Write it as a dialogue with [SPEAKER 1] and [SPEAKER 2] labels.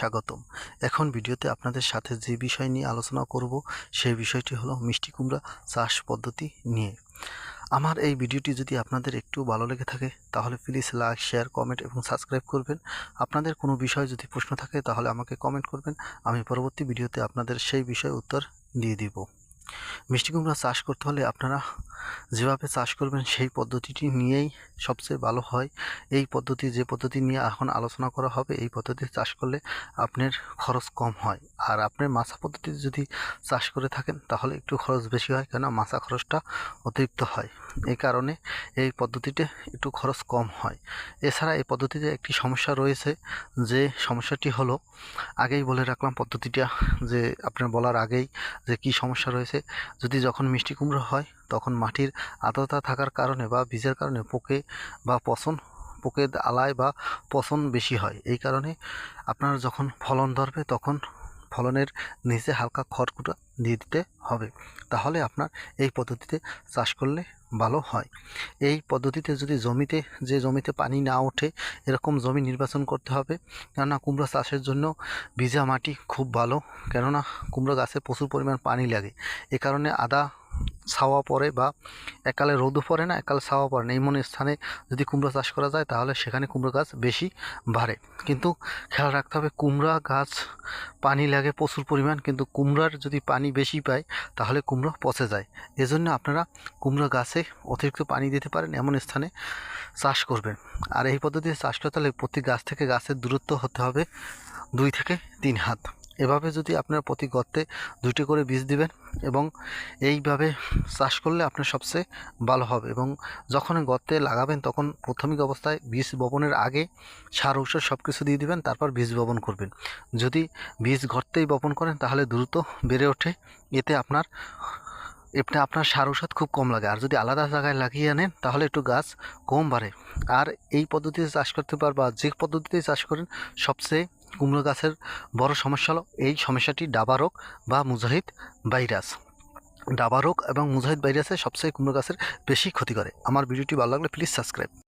[SPEAKER 1] স্বাগতম। এখন ভিডিওতে আপনাদের সাথে যে বিষয় নিয়ে আলোচনা করব, সেই বিষয়টি হলো মিষ্টি কুমড়া চাষ পদ্ধতি নিয়ে। আমার এই ভিডিওটি যদি আপনাদের একটু ভালো লেগে থাকে, তাহলে প্লিজ লাইক শেয়ার কমেন্ট এবং সাবস্ক্রাইব করবেন। আপনাদের কোনো বিষয় যদি প্রশ্ন থাকে, তাহলে আমাকে কমেন্ট করবেন। আমি পরবর্তী ভিডিওতে আপনাদের সেই বিষয়ে উত্তর দিয়ে দিব। মিষ্টি কুমড়া চাষ করতে হলে আপনারা যেভাবে চাষ করবেন সেই পদ্ধতিটি নিয়েই সবচেয়ে ভালো হয়। এই পদ্ধতি, যে পদ্ধতি নিয়ে এখন আলোচনা করা হবে, এই পদ্ধতি চাষ করলে আপনার খরচ কম হয়। আর আপনার মাছা পদ্ধতিতে যদি চাষ করে থাকেন, তাহলে একটু খরচ বেশি হয় কেন মাছা খরচটা অতিরিক্ত হয়। এই কারণে এই পদ্ধতিতে একটু খরচ কম হয়। এছাড়া এই পদ্ধতিতে একটি সমস্যা রয়েছে, যে সমস্যাটি হলো, আগেই বলে রাখলাম পদ্ধতিটা, যে আপনার বলার আগেই যে কি সমস্যা রয়েছে, যদি যখন মিষ্টি কুমড়ো হয়, তখন মাটির আর্দ্রতা থাকার কারণে বা বীজের কারণে পোকে বা পচন, পোকে আলায় বা পচন বেশি হয়। এই কারণে আপনার যখন ফলন ধরবে, তখন ফলনের নিচে হালকা খড়কুটা দিয়ে দিতে হবে। তাহলে আপনার এই পদ্ধতিতে চাষ করলে ভালো হয়। এই পদ্ধতিতে যদি জমিতে, যে জমিতে পানি না ওঠে, এরকম জমি নির্বাচন করতে হবে। কেননা কুমড়ো চাষের জন্য ভিজা মাটি খুব ভালো। কেননা কুমড়ো গাছে প্রচুর পরিমাণ পানি লাগে। এ কারণে আদা ছাওয়া পড়ে বা একালে রোদও পড়ে না একালে ছাওয়া পড়ে না। এমন স্থানে যদি কুমড়ো চাষ করা যায়, তাহলে সেখানে কুমড়ো গাছ বেশি বাড়ে। কিন্তু খেয়াল রাখতে হবে, কুমড়া গাছ পানি লাগে প্রচুর পরিমাণ, কিন্তু কুমড়ার যদি পানি বেশি পায়, তাহলে কুমড়ো পচে যায়। এজন্য আপনারা কুমড়ো গাছে অতিরিক্ত পানি দিতে পারেন, এমন স্থানে চাষ করবেন। আর এই পদ্ধতিতে চাষ করতে হলে প্রতি গাছ থেকে গাছের দূরত্ব হতে হবে দুই থেকে তিন হাত। এভাবে যদি আপনার প্রতি গর্তে দুটি করে বীজ দিবেন এবং এইভাবে চাষ করলে আপনার সবচেয়ে ভালো হবে এবং যখন গর্তে লাগাবেন তখন প্রাথমিক অবস্থায় বীজ বপনের আগে সার, ঔষধ সব কিছু দিয়ে দিবেন, তারপর বীজ বপন করবেন। যদি বীজ গর্তেই বপন করেন তাহলে দ্রুত বেড়ে ওঠে, এতে আপনার এতে আপনার সার ওষুধ খুব কম লাগে। আর যদি আলাদা জায়গায় লাগিয়ে আনেন, তাহলে একটু গাছ কম বাড়ে। আর এই পদ্ধতিতে চাষ করতে পার বা যে পদ্ধতিতে চাষ করেন, সবচেয়ে কুমড়ো গাছের বড় সমস্যা হলো, এই সমস্যাটি ডাবা রোগ বা মুজাহিদ ভাইরাস। ডাবা রোগ এবং মুজাহিদ ভাইরাসে সবচেয়ে কুমড়ো গাছের বেশি ক্ষতি করে। আমার ভিডিওটি ভালো লাগলে প্লিজ সাবস্ক্রাইব